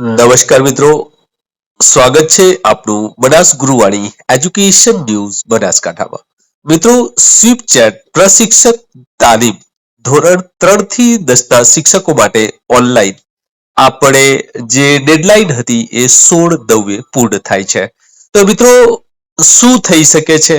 નમસ્કાર મિત્રો. સ્વાગત છે આપનું બનાસ ગુરુવાણી એજ્યુકેશન ન્યૂઝ બનાસકાંઠામાં. મિત્રો, સ્વીપ ચેટ પ્રશિક્ષક તાલીમ ધોરણ ત્રણથી દસના શિક્ષકો માટે ઓનલાઈન. આપણે જે ડેડલાઈન હતી એ સોળ નવે પૂર્ણ થાય છે. તો મિત્રો, શું થઈ શકે છે?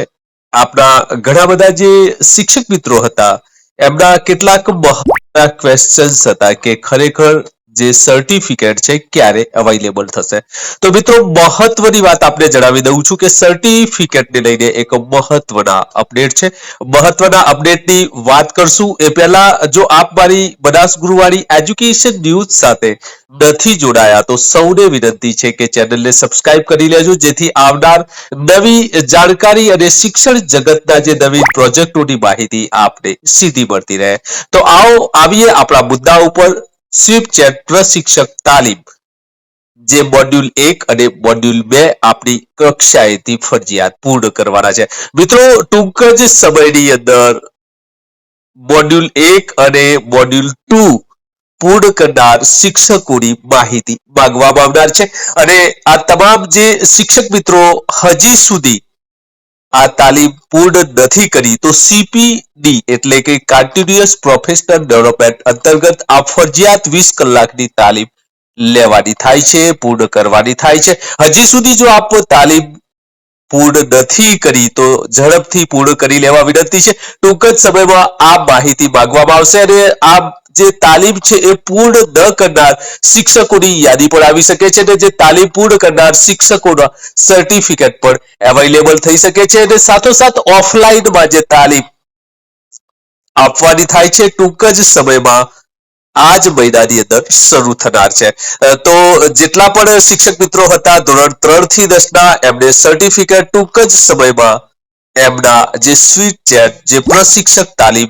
આપણા ઘણા બધા જે શિક્ષક મિત્રો હતા, એમના કેટલાક મહત્વના ક્વેશ્ચન્સ હતા કે ખરેખર જે સર્ટિફિકેટ છે ક્યારે અવેલેબલ થશે? તો મિત્રો, મહત્વની વાત આપણે જણાવી દઉં છું કે સર્ટિફિકેટને લઈને એક મહત્વના અપડેટ છે. મહત્વના અપડેટની વાત કરશું. એ પહેલા જો આપ મારી બનાસ ગુરુવાળી એજ્યુકેશન ન્યૂઝ સાથે નથી જોડાયા, તો સૌને વિનંતી છે કે ચેનલને સબસ્ક્રાઇબ કરી લેજો, જેથી આવનાર નવી જાણકારી અને શિક્ષણ જગતના જે નવી પ્રોજેક્ટોની માહિતી આપને સીધી મળતી રહે. તો આવો આવીએ આપણા મુદ્દા ઉપર. સ્વીપ ચેટ પ્રશિક્ષક તાલીમ, જે મોડ્યુલ એક અને મોડ્યુલ બે આપણી કક્ષાએથી ફરજિયાત પૂર્ણ કરવાના છે. મિત્રો, ટૂંક જ સમયની અંદર મોડ્યુલ એક અને મોડ્યુલ ટુ પૂર્ણ કરનાર શિક્ષકોની માહિતી માંગવામાં આવનાર છે. અને આ તમામ જે શિક્ષક મિત્રો હજી સુધી આ તાલીમ પૂર્ણ નથી કરી, તો સીપીડી એટલે કે કન્ટિન્યુઅસ પ્રોફેશનલ ડેવલપમેન્ટ અંતર્ગત આ ફરજિયાત વીસ કલાકની તાલીમ લેવાની થાય છે, પૂર્ણ કરવાની થાય છે. હજી સુધી જો આપ તાલીમ પૂર્ણ નથી કરી, તો ઝડપથી પૂર્ણ કરી લેવા વિનંતી છે. ટૂંક જ સમયમાં આ માહિતી માંગવામાં આવશે અને આ જે તાલીમ છે એ પૂર્ણ ન કરનાર શિક્ષકોની યાદી પણ આવી શકે છે અને જે તાલીમ પૂર્ણ કરનાર શિક્ષકોના સર્ટિફિકેટ પણ અવેલેબલ થઈ શકે છે અને સાથોસાથ ઓફલાઈનમાં જે તાલીમ આપવાની થાય છે, ટૂંક જ સમયમાં આ જ મહિનાની અંદર શરૂ થનાર છે. તો જેટલા પણ શિક્ષક મિત્રો હતા, ધોરણ ત્રણથી દસના, એમને સર્ટિફિકેટ ટૂંક જ સમયમાં એમના જે સ્વીટ ચેટ જે પ્રશિક્ષક તાલીમ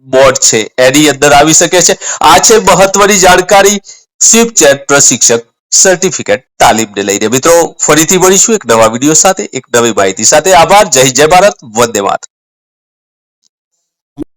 બોર્ડ છે. એની અંદર આવી શકે છે. આ છે મહત્વની જાણકારી. સ્વીપ ચેટ પ્રશિક્ષક સર્ટિફિકેટ તાલીમને લઈને. મિત્રો, ફરીથી મળીશું એક નવા વીડિયો સાથે, એક નવી માહિતી સાથે. આભાર. જય જય ભારત. વંદે માતરમ.